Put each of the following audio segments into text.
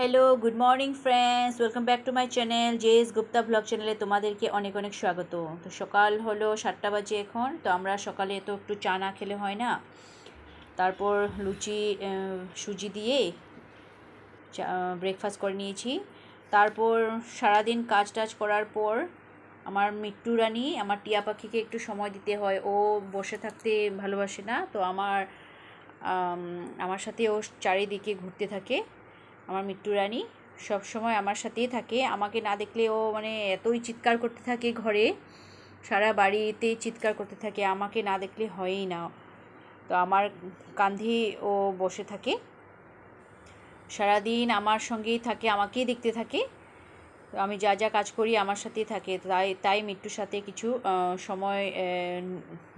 Hello good morning friends welcome back to my channel JS Gupta blog চ্যানেলে তোমাদেরকে অনেক অনেক স্বাগত। তো সকাল হলো সাতটা বাজে এখন, তো আমরা সকালে তো একটু চা না খেলে হয় না। তারপর লুচি সুজি দিয়ে ব্রেকফাস্ট করে নিয়েছি। তারপর সারাদিন কাজ টাজ করার পর আমার মিট্টু রানী, আমার টিয়া পাখিকে একটু সময় দিতে হয়। ও বসে থাকতে ভালোবাসে না, তো আমার আমার সাথে ও চারিদিকে ঘুরতে থাকে। আমার মিট্টু রানী সবসময় আমার সাথেই থাকে। আমাকে না দেখলে ও মানে এতই চিৎকার করতে থাকে ঘরে। সারা বাড়িতে চিৎকার করতে থাকে, আমাকে না দেখলে হয়ই না। তো আমার কাঁধে ও বসে থাকে। সারাদিন আমার সঙ্গেই থাকে, আমাকেই দেখতে থাকে। আমি যা যা কাজ করি আমার সাথেই থাকে। তাই তাই মিট্টুর সাথে কিছু সময়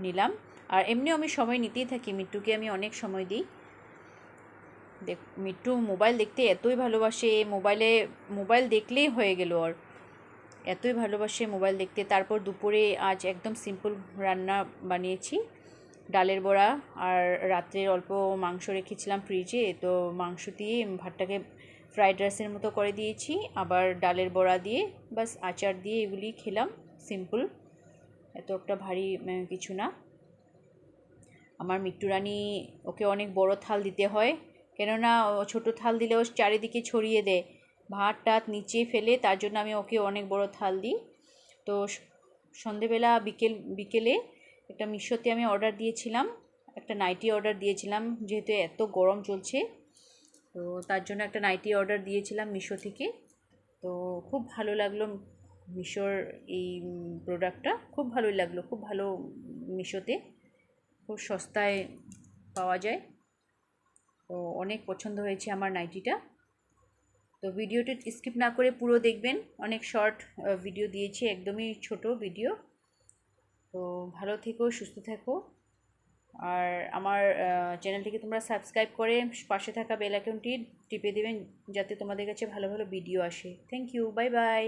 নিলাম। আর এমনিও আমি সময় নিতেই থাকি। মিট্টুকে আমি অনেক সময় দিই। দেখ মিট্টু মোবাইল দেখতে এতই ভালোবাসে মোবাইলে, মোবাইল দেখলেই হয়ে গেল ওর। এতই ভালোবাসে মোবাইল দেখতে। তারপর দুপুরে আজ একদম সিম্পল রান্না বানিয়েছি, ডালের বড়া আর রাত্রে অল্প মাংস রেখেছিলাম ফ্রিজে তো মাংস দিয়ে ভাতটাকে ফ্রাইড রাইসের মতো করে দিয়েছি, আবার ডালের বড়া দিয়ে বাস আচার দিয়ে এগুলি খেলাম সিম্পল এত একটা ভারী কিছু না। আমার মিট্টু রানী, ওকে অনেক বড় থাল দিতে হয়। কেননা ও ছোটো থাল দিলে ও চারিদিকে ছড়িয়ে দেয়। ভাত টাত নিচে ফেলে তার জন্য আমি ওকে অনেক বড় থাল দিই। তো সন্ধেবেলা বিকেল, বিকেলে একটা মিশোতে আমি অর্ডার দিয়েছিলাম, একটা নাইটি অর্ডার দিয়েছিলাম, যেহেতু এত গরম চলছে। তো তার জন্য একটা নাইটি অর্ডার দিয়েছিলাম মিশো থেকে। তো খুব ভালো লাগল মিশোর এই প্রোডাক্টটা। খুব ভালোই লাগল, খুব ভালো মিশোতে। খুব সস্তায় পাওয়া যায়। অনেক পছন্দ হয়েছে আমার নাইটিটা। তো ভিডিওটি স্কিপ না করে পুরো দেখবেন। অনেক শর্ট ভিডিও দিয়েছি, একদমই ছোট ভিডিও। তো ভালো থেকো, সুস্থ থেকো। আর আমার চ্যানেলটিকে তোমরা সাবস্ক্রাইব করে পাশে থাকা বেল টিপে দেবেন, যাতে তোমাদের কাছে ভালো ভালো ভিডিও আসে। Thank you bye bye